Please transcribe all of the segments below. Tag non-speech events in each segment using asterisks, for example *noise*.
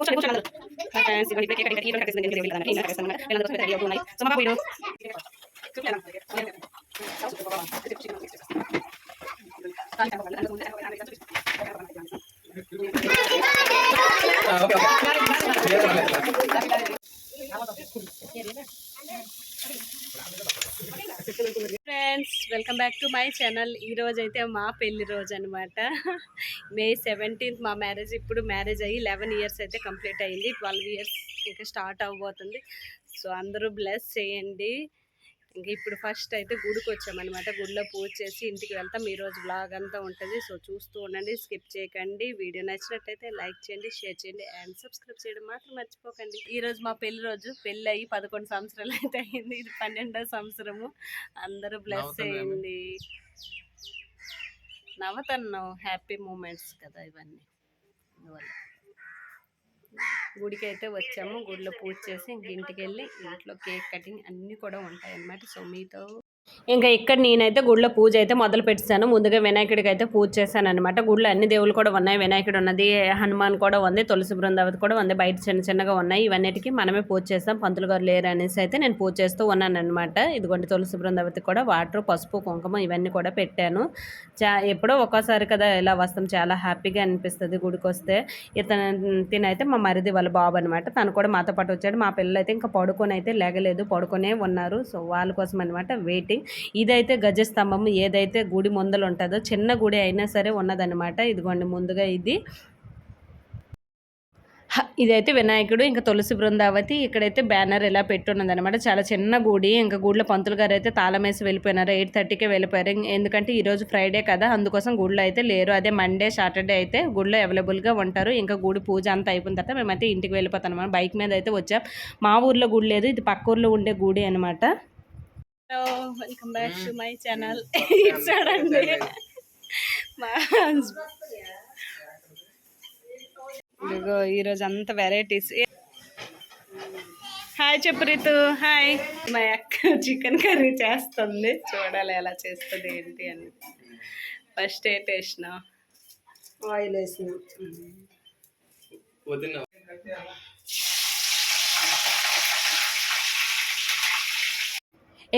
కూర్చోండి కూర్చోండి అందరూ హాయ్ ఫ్రెండ్స్ ఇప్పుడు ఇప్పుడే cake cutting cake cutting cake cutting నేను కటింగ్ చేస్తాను నేను అందరూ రెడీ అవుతున్నాయి సో మా video friends welcome back to my channel. ఈరోజు అయితే మా పెళ్ళి రోజు అనమాట మే సెవెంటీన్త్ మా మ్యారేజ్ ఇప్పుడు మ్యారేజ్ అయ్యి లెవెన్ ఇయర్స్ అయితే కంప్లీట్ అయ్యింది ట్వెల్వ్ ఇయర్స్ ఇంకా స్టార్ట్ అవ్వబోతుంది. సో అందరూ బ్లెస్ చేయండి. ఇంక ఇప్పుడు ఫస్ట్ అయితే గుడికి వచ్చామన్నమాట. గుడిలో పూజ చేసి ఇంటికి వెళ్తాం. ఈ రోజు బ్లాగ్ అంతా ఉంటుంది. సో చూస్తూ ఉండండి. స్కిప్ చేయకండి. వీడియో నచ్చినట్టయితే లైక్ చేయండి షేర్ చేయండి అండ్ సబ్స్క్రైబ్ చేయడం మాత్రం మర్చిపోకండి. ఈ రోజు మా పెళ్ళి రోజు. పెళ్ళి అయ్యి పదకొండు సంవత్సరాలు అయితే అయింది. ఇది పన్నెండో సంవత్సరము. అందరూ బ్లెస్ చేయండి నవ్వుతున్నావు హ్యాపీ మూమెంట్స్ కదా ఇవన్నీ. అందువల్ల గుడికి అయితే వచ్చాము. గుడిలో పూజ చేసి ఇంక ఇంటికి వెళ్ళి ఇంట్లో కేక్ కటింగ్ అన్నీ కూడా ఉంటాయి అన్నమాట సో మీతో ఇంకా ఇక్కడ నేనైతే గుడిలో పూజ అయితే మొదలు పెట్టాను ముందుగా వినాయకుడికి అయితే పూజ చేశాను అనమాట గుడిలో అన్ని దేవుళ్ళు కూడా ఉన్నాయి. వినాయకుడు ఉన్నది హనుమాన్ కూడా ఉంది తులసి బృందావతి కూడా ఉంది. బయట చిన్న చిన్నగా ఉన్నాయి. ఇవన్నిటికీ మనమే పూజ చేస్తాం. పంతులు గారు లేరు అనేసి అయితే నేను పూజ చేస్తూ ఉన్నాను అనమాట ఇదిగోండి తులసి బృందావతి కూడా వాటర్ పసుపు కుంకుమ ఇవన్నీ కూడా పెట్టాను. చా ఎప్పుడో ఒక్కోసారి కదా ఇలా వస్తాం. చాలా హ్యాపీగా అనిపిస్తుంది గుడికి వస్తే ఇతను తినైతే మా మరిది వాళ్ళ బాబు అనమాట తను కూడా మాతో పాటు వచ్చాడు. మా పిల్లలు అయితే ఇంకా పడుకొని అయితే లేగలేదు. పడుకొనే ఉన్నారు. సో వాళ్ళ కోసం అనమాట వెయిటింగ్. ఇదైతే గజస్తంభం ఏదైతే గుడి ముందలు ఉంటుందో చిన్న గుడి అయినా సరే ఉన్నదనమాట ఇదిగోండి ముందుగా ఇది. ఇదైతే వినాయకుడు ఇంకా తులసి బృందావతి ఇక్కడైతే బ్యానర్ ఇలా పెట్టున్నది అనమాట చాలా చిన్న గుడి ఇంకా గుడిలో పంతులు గారు అయితే తాళం వేసి వెళ్ళిపోయినారు. ఎయిట్ థర్టీకే వెళ్ళిపోయారు. ఎందుకంటే ఈరోజు ఫ్రైడే కదా అందుకోసం గుడిలో అయితే లేరు. అదే మండే సాటర్డే అయితే గుడిలో అవైలబుల్గా ఉంటారు. ఇంకా గుడి పూజ అంతా అయిపోయిన తర్వాత మేమైతే ఇంటికి వెళ్ళిపోతాం అనమాట బైక్ మీద అయితే వచ్చాం. మా ఊర్లో గుడి లేదు ఇది పక్క ఊర్లో ఉండే గుడి అనమాట hello welcome back to my channel. *laughs* చూడండి మా ఇదిగో ఈరోజు అంత వెరైటీస్ హాయ్ చెప్పు రితు హాయ్. మా అక్క చికెన్ కర్రీ చేస్తుంది. చూడాలి ఎలా చేస్తుంది ఏంటి అని. ఫస్ట్ ఏ టేస్ట్ ఆయిల్ వేసిన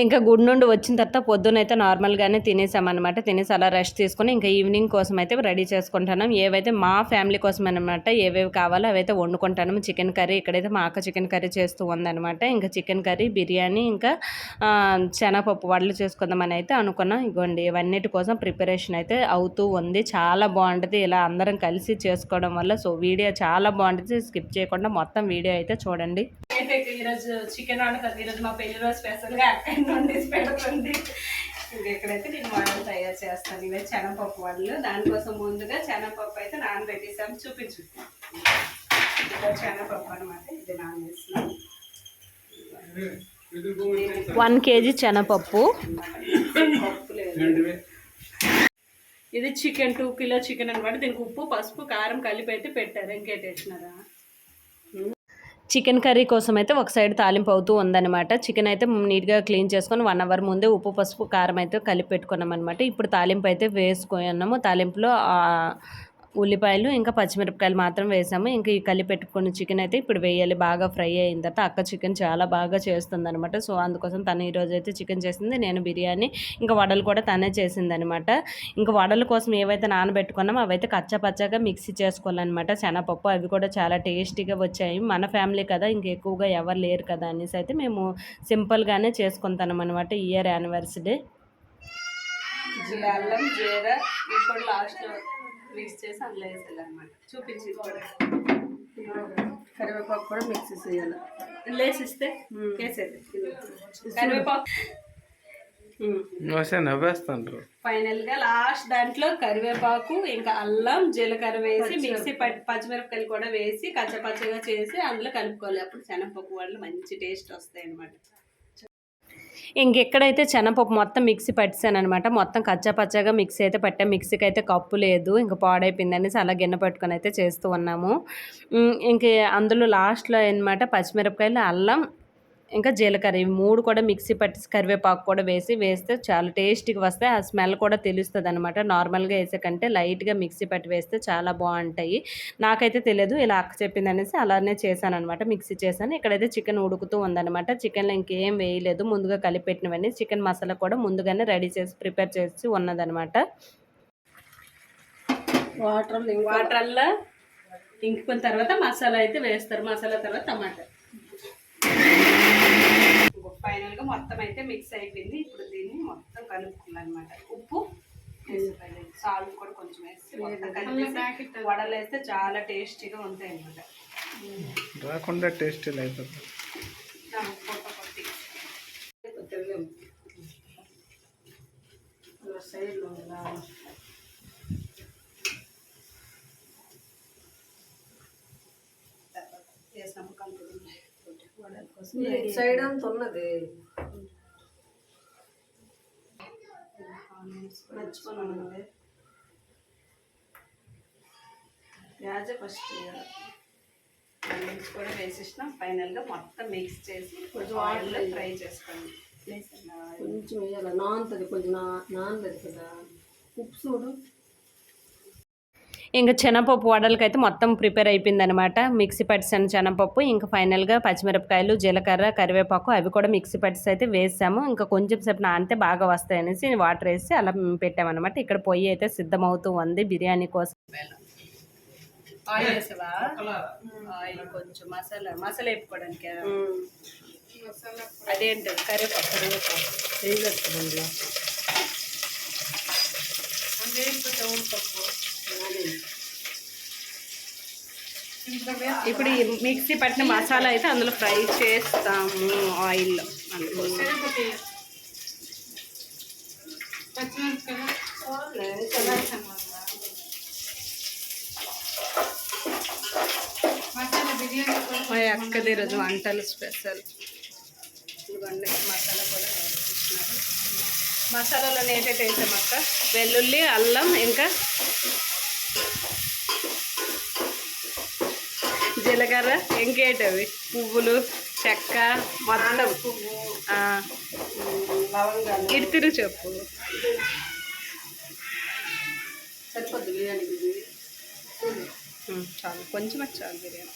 ఇంకా గుడి నుండి వచ్చిన తర్వాత పొద్దునైతే నార్మల్గానే తినేసామన్నమాట. తినేసి అలా రెస్ట్ తీసుకొని ఇంకా ఈవినింగ్ కోసం అయితే రెడీ చేసుకుంటాను ఏవైతే మా ఫ్యామిలీ కోసం అనమాట ఏవేవి కావాలో అవైతే వండుకుంటాను చికెన్ కర్రీ ఇక్కడైతే మా అక్క చికెన్ కర్రీ చేస్తూ ఉందన్నమాట. ఇంకా చికెన్ కర్రీ బిర్యానీ ఇంకా శనగపప్పు వడలు చేసుకుందామని అయితే అనుకున్నాం. ఇగోండి ఇవన్నిటి కోసం ప్రిపరేషన్ అయితే అవుతూ ఉంది. చాలా బాగుంటుంది. ఇలా అందరం కలిసి చేసుకోవడం వల్ల సో వీడియో చాలా బాగుంటుంది. స్కిప్ చేయకుండా మొత్తం వీడియో అయితే చూడండి. అయితే ఈరోజు చికెన్ వండుతుంది ఈరోజు మా పెళ్ళి రోజు స్పెషల్గా అక్కడ నుండి పెడుతుంది. ఇంకా ఇక్కడైతే నేను వడలు తయారు చేస్తాను. ఇవే శనగపప్పు వడలు. దానికోసం ముందుగా శనగపప్పు అయితే నానబెట్టేసాము. చూపించు. ఇదో శనగపప్పు అనమాట ఇది నానేస్తున్నాం వన్ కేజీ శనగపప్పు. పప్పు లేదు. ఇది చికెన్ టూ కిలో చికెన్ అనమాట దీనికి ఉప్పు పసుపు కారం కలిపి అయితే పెట్టారు. ఇంకేటి వేసినారా చికెన్ కర్రీ కోసం అయితే ఒక సైడ్ తాలింపు అవుతూ ఉందన్నమాట. చికెన్ అయితే నీట్గా క్లీన్ చేసుకొని వన్ అవర్ ముందే ఉప్పు పసుపు కారం అయితే కలిపి పెట్టుకున్నాం అనమాట ఇప్పుడు తాలింపు అయితే వేసుకున్నాము. తాలింపులో ఉల్లిపాయలు ఇంకా పచ్చిమిరపకాయలు మాత్రం వేసాము. ఇంకా ఈ కలిపి పెట్టుకున్న చికెన్ అయితే ఇప్పుడు వేయాలి. బాగా ఫ్రై అయిన తర్వాత అక్క చికెన్ చాలా బాగా చేస్తుంది అనమాట సో అందుకోసం తను ఈరోజు అయితే చికెన్ చేసింది. నేను బిర్యానీ ఇంకా వడలు కూడా తనే చేసింది అనమాట ఇంకా వడల కోసం ఏవైతే నానబెట్టుకున్నామో అవైతే కచ్చా పచ్చగా మిక్సీ చేసుకోవాలన్నమాట. శనగపప్పు అవి కూడా చాలా టేస్టీగా వచ్చాయి. మన ఫ్యామిలీ కదా ఇంకా ఎక్కువగా ఎవరు లేరు కదా అనేసి అయితే మేము సింపుల్గానే చేసుకుంటాం అనమాట ఇయర్ యానివర్సరీ. అల్లం జీరా ఇప్పుడు లాస్ట్ మిక్స్ చేసి అందులో వేసేయాలన్నమాట. చూపించి కరివేపాకు కూడా మిక్సీ చేయాలి లేసిస్తే వేసేది. కరివేపాకు. వస్తే నవ్వేస్తాండ్రు. ఫైనల్గా లాస్ట్ దాంట్లో కరివేపాకు ఇంకా అల్లం జీలకర్ర వేసి మిక్సీ పట్టి పచ్చిమిరపకాయలు కూడా వేసి కచ్చపచ్చగా చేసి అందులో కలుపుకోవాలి. అప్పుడు శనగపప్పు వాళ్ళు మంచి టేస్ట్ వస్తాయి అనమాట ఇంకెక్కడైతే శనగపప్పు మొత్తం మిక్సీ పట్టాను అనమాట మొత్తం కచ్చా పచ్చగా మిక్సీ అయితే పట్టాం. మిక్సీకి అయితే కప్పు లేదు. ఇంకా పాడైపోయిందనేసి అలా గిన్నె పట్టుకొని అయితే చేస్తూ ఉన్నాము. ఇంక అందులో లాస్ట్లో అనమాట పచ్చిమిరపకాయలు అల్లం ఇంకా జీలకర్ర ఇవి మూడు కూడా మిక్సీ పట్టి కరివేపాకు కూడా వేసి వేస్తే చాలా టేస్టీగా వస్తాయి. ఆ స్మెల్ కూడా తెలుస్తుంది అనమాట నార్మల్గా వేసే కంటే లైట్గా మిక్సీ పట్టి వేస్తే చాలా బాగుంటాయి. నాకైతే తెలియదు ఇలా అక్క చెప్పింది అనేసి అలానే చేశాను అనమాట మిక్సీ చేశాను. ఇక్కడైతే చికెన్ ఉడుకుతూ ఉందన్నమాట. చికెన్లో ఇంకేం వేయలేదు ముందుగా కలిపెట్టినవన్నీ చికెన్ మసాలా కూడా ముందుగానే రెడీ చేసి ప్రిపేర్ చేసి ఉన్నదనమాట వాటర్ వాటర్లో ఇంకిపోయిన తర్వాత మసాలా అయితే వేస్తారు. మసాలా తర్వాత టమాటా. ఫైనల్గా మొత్తం అయితే మిక్స్ అయిపోయింది. ఇప్పుడు దీన్ని మొత్తం కలుపుకున్నాను అనమాట ఉప్పు సాల్ట్ కూడా కొంచెం వేసి వడలు వేస్తే చాలా టేస్టీగా ఉంటాయి అనమాట రాకుండా టేస్ట్ అయిపోతుంది సైడ్లో ఇలా వేసినాము కలుపుకుంటే వడల కోసం ఈ సైడ్ అంత ఉన్నది. ప్యాజ ఫస్ట్ ఆనియన్స్ కూడా వేసేసిన. ఫైనల్గా మొత్తం మిక్స్ చేసి కొంచెం ఆయిల్లో ఫ్రై చేసుకోండి. కొంచెం వేయాలి. నానుతుంది కొంచెం నా నానుతుంది కదా. ఉప్పు చూడు ఇంకా శనగపప్పు వడలకి అయితే మొత్తం ప్రిపేర్ అయిపోయిందనమాట మిక్సీ పట్టిసాను శనగపప్పు ఇంకా ఫైనల్గా పచ్చిమిరపకాయలు జీలకర్ర కరివేపాకు అవి కూడా మిక్సీ పట్టిసి అయితే వేసాము. ఇంకా కొంచెం సేపు నానితే బాగా వస్తాయి అనేసి వాటర్ వేసి అలా పెట్టామన్నమాట. ఇక్కడ పొయ్యి అయితే సిద్ధమవుతూ ఉంది బిర్యానీ కోసం. ఆయిల్ వేసావా ఆయిల్ కొంచెం మసాలా మసాలా వేపుకోవడానికి? అదేంటి? కరివేపాకు కరివేపాకు. వేయగలుగుతుంది అందులో ఇప్పుడు ఈ మిక్సీ పట్టిన మసాలా అయితే అందులో ఫ్రై చేస్తాము ఆయిల్లో మా అక్కది ఈరోజు వంటలు స్పెషల్. ఇదిగోండి మసాలా కూడా మసాలాలో నేటైతే వేసాం అక్క. వెల్లుల్లి అల్లం ఇంకా జీలకర్ర ఇంకేటవి పువ్వులు చెక్క మొత్తం. తిరుగు చెప్పు. చాలు. కొంచెం చాలు బిర్యానీ.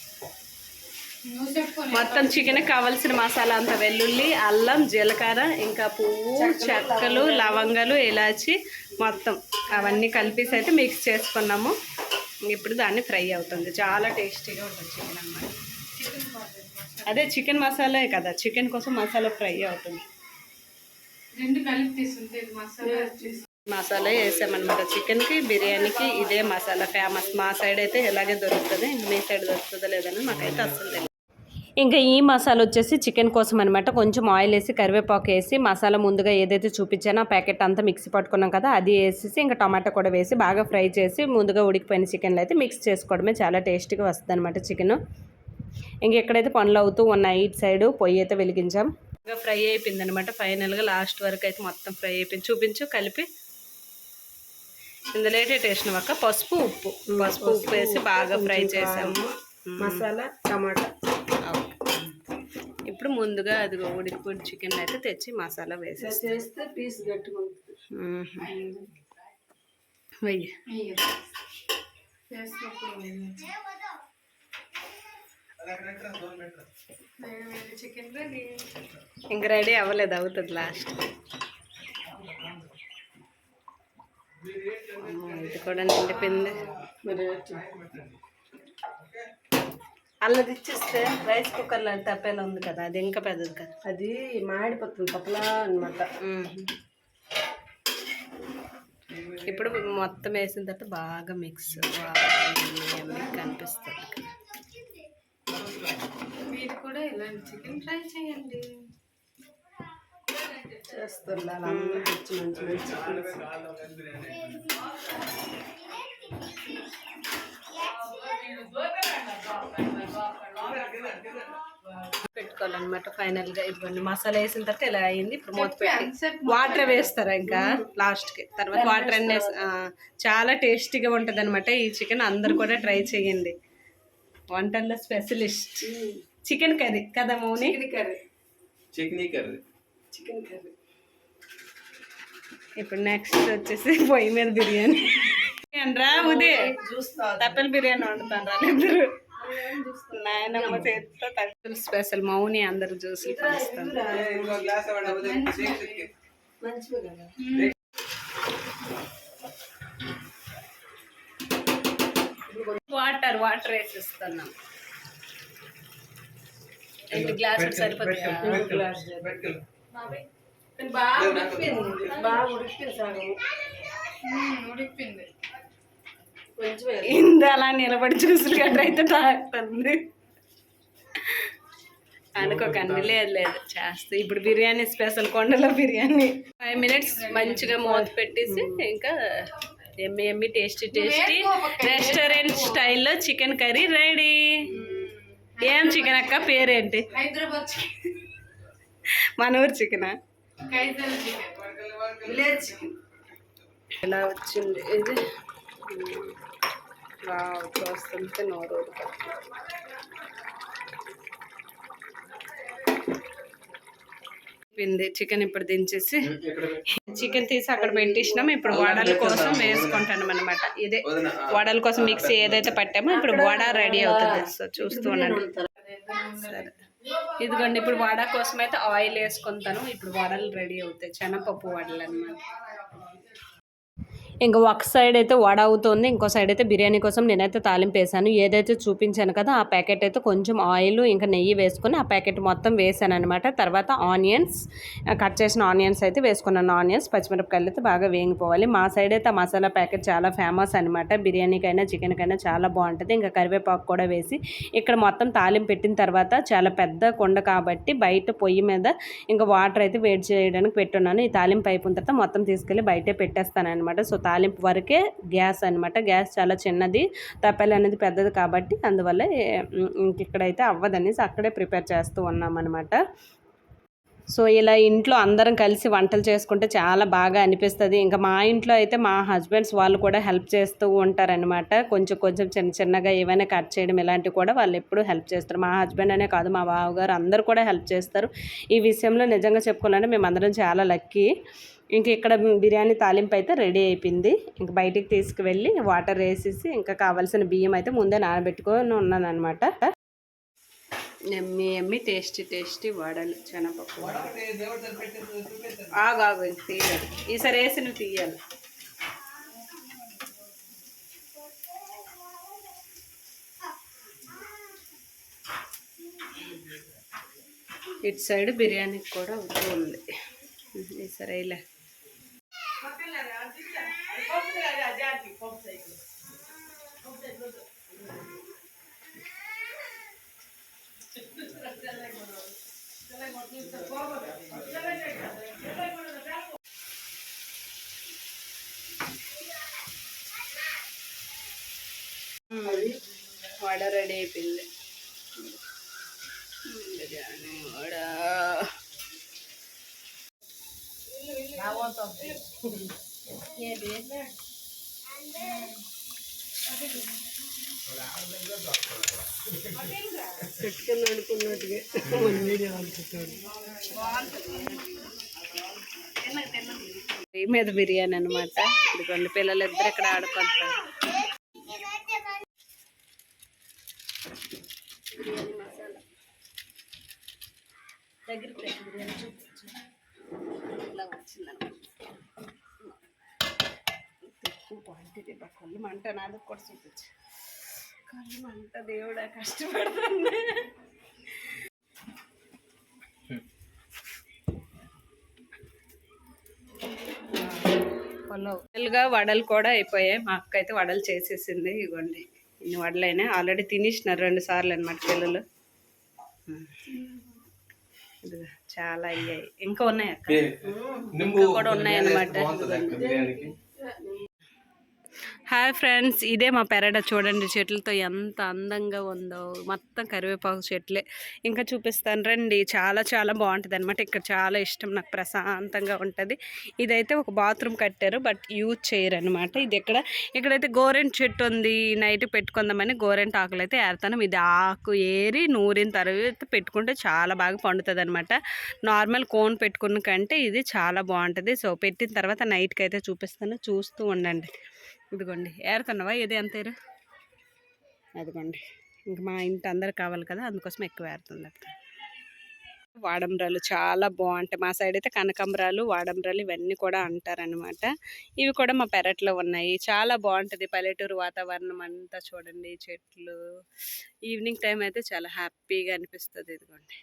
మొత్తం చికెన్ కావాల్సిన మసాలా అంతా వెల్లుల్లి అల్లం జీలకర్ర ఇంకా పువ్వు చెక్కలు లవంగాలు ఇలాచి మొత్తం. అవన్నీ కలిపేసి అయితే మిక్స్ చేసుకున్నాము. ఇప్పుడు దాన్ని ఫ్రై అవుతుంది. చాలా టేస్టీగా ఉంటుంది చికెన్ అన్నమాట. అదే చికెన్ మసాలా కదా చికెన్ కోసం మసాలా ఫ్రై అవుతుంది. రెండు కలిపి తీసుంటే మసాలా వేసామన్నమాట. చికెన్కి బిర్యానీకి ఇదే మసాలా ఫేమస్. మా సైడ్ అయితే ఇలాగే దొరుకుతుంది. మీ సైడ్ దొరుకుతుందో లేదని మాకైతే అస్సలు తెలియదు ఇంకా ఈ మసాలా వచ్చేసి చికెన్ కోసం అనమాట కొంచెం ఆయిల్ వేసి కరివేపాకు వేసి మసాలా ముందుగా ఏదైతే చూపించానో ఆ ప్యాకెట్ అంతా మిక్సీ పట్టుకున్నాం కదా అది వేసేసి ఇంకా టమాటా కూడా వేసి బాగా ఫ్రై చేసి ముందుగా ఉడికిపోయిన చికెన్లో అయితే మిక్స్ చేసుకోవడమే చాలా టేస్టీగా వస్తుంది అనమాట చికెన్. ఇంక ఎక్కడైతే పనులు అవుతూ ఉన్నాయి ఇటు సైడ్ పొయ్యి అయితే వెలిగించాం. ఇంకా ఫ్రై అయిపోయింది అనమాట ఫైనల్గా లాస్ట్ వరకు అయితే మొత్తం ఫ్రై అయిపోయింది. చూపించు కలిపి. ఇందులో అయితే టేస్ట్ అక్క పసుపు ఉప్పు. పసుపు ఉప్పు వేసి బాగా ఫ్రై చేసాము. మసాలా టమాటా. ఇప్పుడు ముందుగా అది ఉడికిపోయిన చికెన్ అయితే తెచ్చి మసాలా వేసేస్తాం. పీస్ వెయ్యి. ఇంక రెడీ అవ్వలేదు అవుతుంది లాస్ట్ ఇది కూడా నిండిపోయింది. అల్లది ఇచ్చేస్తే రైస్ కుక్కర్లో తప్పేలా ఉంది కదా అది ఇంకా పెద్దది కదా. అది మాడిపోతుంది పప్పలా అనమాట. ఇప్పుడు మొత్తం వేసిన తర్వాత బాగా మిక్స్ కనిపిస్తుంది మీరు కూడా ఇలాంటి చికెన్ ట్రై చేయండి. మంచి మంచి పెట్టుకోవాలన్నమాట ఫైనల్గా ఇదిగోండి మసాలా వేసిన తర్వాత ఇలా అయింది? ఇప్పుడు మూత పెట్టి వాటర్ వేస్తారా ఇంకా? లాస్ట్కి. తర్వాత వాటర్ అన్నీ చాలా టేస్టీగా ఉంటుంది అనమాట ఈ చికెన్ అందరు కూడా ట్రై చేయండి. వంటల్లో స్పెషలిస్ట్ చికెన్ కర్రీ కదా Mouni? Chicken curry chicken curry chicken curry ఇప్పుడు నెక్స్ట్ వచ్చేసి *laughs* పొయ్యి మీద బిర్యానీ. *laughs* రా ఉదే చూస్తా తప్పల బిర్యానీ వండుతాను రా ఇద్దరు నాయనమ్మ చేతితో తప్పలు స్పెషల్ మౌని అందరు జ్యూసులు వాటర్ వాటర్ వేసిస్తున్నాం రెండు గ్లాసులు సరిపోతాయా? పెట్టుకెళ్ళు బాగా బాగా సగం ఇంత అలా నిలబడి జ్యూసులు గట్ర అయితే తాగుతుంది. అనుకోకండి లేదు లేదు చేస్తా. ఇప్పుడు బిర్యానీ స్పెషల్ కొండలో బిర్యానీ. ఫైవ్ మినిట్స్ మంచిగా మూత పెట్టేసి ఇంకా ఎమ్మి ఎమ్మి టేస్టీ టేస్టీ రెస్టారెంట్ స్టైల్లో చికెన్ కర్రీ రెడీ. ఏం చికెన్ అక్క పేరేంటి? మన ఊరు చికెనా? కైజల్ చికెన్. Village chicken. ఇలా వచ్చింది? ఇది వావ్, చూస్తుంటే నోరు పింది చికెన్ ఇప్పుడు దించేసి చికెన్ తీసి అక్కడ పెట్టేసినాం. ఇప్పుడు వడల కోసం వేసుకుంటాను అనమాట ఇదే వడల కోసం మిక్సీ ఏదైతే పట్టామో ఇప్పుడు వడ రెడీ అవుతుంది. సో చూస్తూ ఉండండి. సరే. ఇదిగోండి ఇప్పుడు వడ కోసం అయితే ఆయిల్ వేసుకుంటాను. ఇప్పుడు వడలు రెడీ అవుతాయి. శనగపప్పు వడలు అన్నమాట. ఇంకా ఒక సైడ్ అయితే వడ అవుతుంది ఇంకో సైడ్ అయితే బిర్యానీ కోసం నేనైతే తాలింపు వేసాను ఏదైతే చూపించాను కదా ఆ ప్యాకెట్ అయితే కొంచెం ఆయిల్ ఇంకా నెయ్యి వేసుకొని ఆ ప్యాకెట్ మొత్తం వేసాను అనమాట తర్వాత ఆనియన్స్ కట్ చేసిన ఆనియన్స్ అయితే వేసుకున్నాను. ఆనియన్స్ పచ్చిమిరపకాయలు అయితే బాగా వేగిపోవాలి. మా సైడ్ అయితే ఆ మసాలా ప్యాకెట్ చాలా ఫేమస్ అనమాట బిర్యానీకైనా చికెన్కైనా చాలా బాగుంటుంది. ఇంకా కరివేపాకు కూడా వేసి ఇక్కడ మొత్తం తాలింపు పెట్టిన తర్వాత చాలా పెద్ద కొండ కాబట్టి బయట పొయ్యి మీద ఇంకా వాటర్ అయితే వేడి చేయడానికి పెట్టున్నాను. ఈ తాలింపు అయిపోయిన తర్వాత మొత్తం తీసుకెళ్ళి బయటే పెట్టేస్తాను అనమాట సో తాలింపు వరకే గ్యాస్ అనమాట గ్యాస్ చాలా చిన్నది తప్పలు అనేది పెద్దది కాబట్టి అందువల్ల ఇక్కడైతే అవ్వదనేసి అక్కడే ప్రిపేర్ చేస్తూ ఉన్నాం అనమాట సో ఇలా ఇంట్లో అందరం కలిసి వంటలు చేసుకుంటే చాలా బాగా అనిపిస్తుంది. ఇంకా మా ఇంట్లో అయితే మా హస్బెండ్స్ వాళ్ళు కూడా హెల్ప్ చేస్తూ ఉంటారనమాట కొంచెం కొంచెం చిన్న చిన్నగా ఏమైనా కట్ చేయడం ఇలాంటివి కూడా వాళ్ళు ఎప్పుడూ హెల్ప్ చేస్తారు. మా హస్బెండ్ అనే కాదు మా బావగారు అందరూ కూడా హెల్ప్ చేస్తారు. ఈ విషయంలో నిజంగా చెప్పుకోవాలంటే మేమందరం చాలా లక్కీ. ఇంక ఇక్కడ బిర్యానీ తాలింపు అయితే రెడీ అయిపోయింది. ఇంక బయటికి తీసుకువెళ్ళి వాటర్ వేసేసి ఇంకా కావాల్సిన బియ్యం అయితే ముందే నానబెట్టుకొని ఉన్నాను అనమాట ఎమ్మి ఎమ్మి టేస్టీ టేస్టీ వడలు శనగపప్పు ఆగాగు తీయాలి ఈసారి వేసి నువ్వు తీయాలి. ఇటు సైడ్ బిర్యానీకి కూడా ఉంది. ఈసారి వేయలే. വട റെഡി ആയിപ്പില്ല വട I రెడీ అయిపోయింది బిర్యానీ వడ పెట్టుకుని అనుకున్నట్టుగా వీడియో అనుకుంటాడు మీద బిర్యానీ అనమాట ఇదిగోండి పిల్లలు ఇద్దరు ఇక్కడ ఆడుకుంటారు బిర్యానీ మసాలా దగ్గరికి పెట్టి బిర్యానీ చూపించు ఇలా వచ్చిందనమాట ఎక్కువ క్వాంటిటీ కళ్ళు మంట నాది కూడా చూపించు. కళ్ళు మంట దేవుడా కష్టపడుతుంది పొలవుగా వడలు కూడా అయిపోయాయి. మా అక్క అయితే వడలు చేసేసింది ఇవ్వండి ఇన్ని వడలైనా ఆల్రెడీ తినేసినారు రెండు సార్లు అనమాట పిల్లలు. ఇదిగో చాలా అయ్యాయి. ఇంకా ఉన్నాయి అక్క? ఇంకా కూడా అక్క బిర్యానీకి? హాయ్ ఫ్రెండ్స్ ఇదే మా పెరడ చూడండి చెట్లతో ఎంత అందంగా ఉందో. మొత్తం కరివేపాకు చెట్లే. ఇంకా చూపిస్తాను రండి. చాలా చాలా బాగుంటుంది అనమాట ఇక్కడ చాలా ఇష్టం నాకు ప్రశాంతంగా ఉంటుంది. ఇదైతే ఒక బాత్రూమ్ కట్టారు బట్ యూజ్ చేయరు అనమాట ఇది ఇక్కడ ఇక్కడైతే గోరెంట్ చెట్టు ఉంది. నైట్ పెట్టుకుందామని గోరెంట్ ఆకులు అయితే ఏరుతాను. ఇది ఆకు ఏరి నూరిన తర్వాత పెట్టుకుంటే చాలా బాగా పండుతుంది అనమాట నార్మల్ కోన్ పెట్టుకున్న కంటే ఇది చాలా బాగుంటుంది. సో పెట్టిన తర్వాత నైట్కి అయితే చూపిస్తాను. చూస్తూ ఉండండి. ఇదిగోండి ఏరుతున్నావా? ఇది ఎంత ఏరు? అదిగోండి ఇంక మా ఇంటి అందరు కావాలి కదా అందుకోసం ఎక్కువ ఏరుతుంది అక్కడ వాడంబ్రాలు చాలా బాగుంటాయి. మా సైడ్ అయితే కనకంబరాలు వాడంబ్రాలు ఇవన్నీ కూడా అంటారనమాట ఇవి కూడా మా పెరట్లో ఉన్నాయి. చాలా బాగుంటుంది పల్లెటూరు వాతావరణం అంతా చూడండి చెట్లు. ఈవినింగ్ టైం అయితే చాలా హ్యాపీగా అనిపిస్తుంది ఇదిగోండి.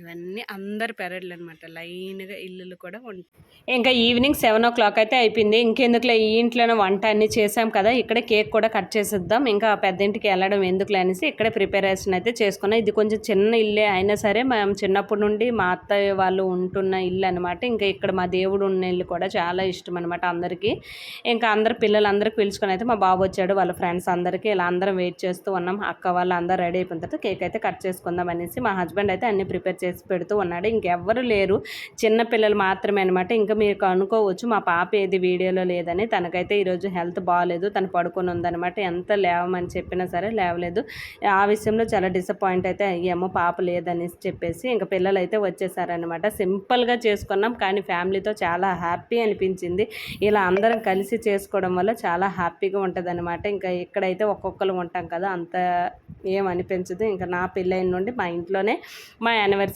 ఇవన్నీ అందరి పెరళ్ళు అనమాట లైన్గా ఇల్లులు కూడా ఉంటాయి ఇంకా ఈవినింగ్ సెవెన్ ఓ క్లాక్ అయితే అయిపోయింది. ఇంకెందుకులే ఈ ఇంట్లోనే వంట అన్ని చేసాం కదా ఇక్కడే కేక్ కూడా కట్ చేసేద్దాం. ఇంకా పెద్ద ఇంటికి వెళ్ళడం ఎందుకులే అనేసి ఇక్కడే ప్రిపరేషన్ అయితే చేసుకున్నాం. ఇది కొంచెం చిన్న ఇల్లే అయినా సరే మేము చిన్నప్పటి నుండి మా అత్తయ్య వాళ్ళు ఉంటున్న ఇల్లు అనమాట ఇంకా ఇక్కడ మా దేవుడు ఉన్న ఇల్లు కూడా చాలా ఇష్టం అనమాట అందరికీ. ఇంకా అందరు పిల్లలందరికీ పిలుచుకొని అయితే మా బాబు వచ్చాడు వాళ్ళ ఫ్రెండ్స్ అందరికీ. ఇలా అందరం వెయిట్ చేస్తూ ఉన్నాం. అక్క వాళ్ళు అందరూ రెడీ అయిపోయిన తర్వాత కేక్ అయితే కట్ చేసుకుందాం అనేసి మా హస్బెండ్ అయితే అన్ని ప్రిపేర్ చేసి పెడుతూ ఉన్నాడు. ఇంకెవ్వరు లేరు. చిన్న పిల్లలు మాత్రమే అనమాట ఇంకా మీరు అనుకోవచ్చు మా పాప ఏది వీడియోలో లేదని. తనకైతే ఈరోజు హెల్త్ బాగాలేదు తను పడుకొని ఉందనమాట ఎంత లేవమని చెప్పినా సరే లేవలేదు. ఆ విషయంలో చాలా డిసప్పాయింట్ అయితే అయ్యాము. పాప లేదని చెప్పేసి ఇంకా పిల్లలు అయితే వచ్చేసారనమాట సింపుల్గా చేసుకున్నాం. కానీ ఫ్యామిలీతో చాలా హ్యాపీ అనిపించింది. ఇలా అందరం కలిసి చేసుకోవడం వల్ల చాలా హ్యాపీగా ఉంటుంది అనమాట ఇంకా ఇక్కడైతే ఒక్కొక్కరు ఉంటాం కదా అంత ఏమనిపించదు ఇంకా నా పెళ్ళైన నుండి మా ఇంట్లోనే మా యానివర్సరీ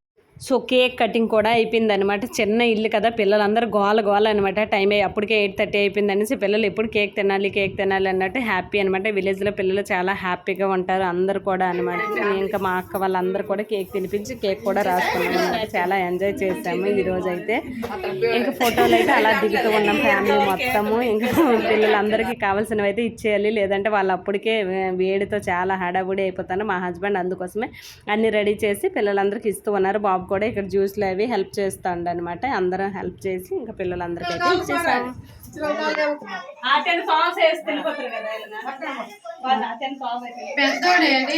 సో కేక్ కటింగ్ కూడా అయిపోయింది అనమాట చిన్న ఇల్లు కదా పిల్లలందరూ గోల గోల అనమాట టైం అయ్యి అప్పటికే ఎయిట్ థర్టీ అయిపోయింది అనేసి పిల్లలు ఎప్పుడు కేక్ తినాలి కేక్ తినాలి అన్నట్టు హ్యాపీ అనమాట విలేజ్లో పిల్లలు చాలా హ్యాపీగా ఉంటారు అందరు కూడా అనమాట ఇంకా మా అక్క వాళ్ళందరూ కూడా కేక్ తినిపించి కేక్ కూడా రాసుకున్నాం అనమాట చాలా ఎంజాయ్ చేసాము ఈ రోజు అయితే ఇంకా ఫోటోలు అయితే అలా దిగుతూ ఉన్నాం ఫ్యామిలీ మొత్తము. ఇంకా పిల్లలందరికీ కావాల్సినవి అయితే ఇచ్చేయాలి. లేదంటే వాళ్ళు అప్పటికే వేడితో చాలా హడావుడి అయిపోతాను మా హస్బెండ్ అందుకోసమే అన్ని రెడీ చేసి పిల్లలందరికీ ఇస్తూ ఉన్నారు. బాబు కూడా ఇక్కడ జ్యూస్లు అవి హెల్ప్ చేస్తాండు అనమాట అందరం హెల్ప్ చేసి ఇంకా పిల్లలందరికీ అయితే ఇచ్చేసాము పెద్దోడేంటి?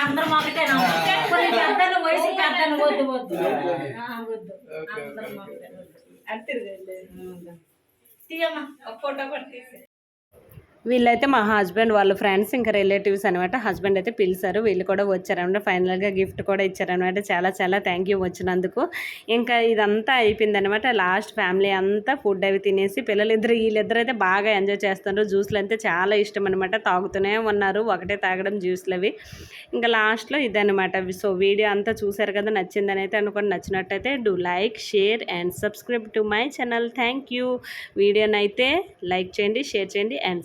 అందరం ఒకటేనా పెద్దలు వయసు పెద్దలు వద్దు వద్దు. ఆ, వద్దు. అందరం ఒకటే. తీయమ్మా ఒక ఫోటో పట్టి వీళ్ళైతే మా హస్బెండ్ వాళ్ళ ఫ్రెండ్స్ ఇంకా రిలేటివ్స్ అనమాట హస్బెండ్ అయితే పిలిచారు. వీళ్ళు కూడా వచ్చారనమాట ఫైనల్గా గిఫ్ట్ కూడా ఇచ్చారనమాట చాలా చాలా థ్యాంక్ యూ వచ్చినందుకు. ఇంకా ఇదంతా అయిపోయిందనమాట లాస్ట్ ఫ్యామిలీ అంతా ఫుడ్ అవి తినేసి పిల్లలు ఇద్దరు వీళ్ళిద్దరు అయితే బాగా ఎంజాయ్ చేస్తున్నారు. జ్యూస్లు అయితే చాలా ఇష్టం అనమాట తాగుతూనే ఉన్నారు. ఒకటే తాగడం జ్యూస్లు అవి. ఇంకా లాస్ట్లో ఇదనమాట సో వీడియో అంతా చూసారు కదా నచ్చిందని అయితే అనుకోండి. నచ్చినట్టయితే do like share and subscribe to my channel. Thank you. వీడియోనైతే లైక్ చేయండి షేర్ చేయండి అండ్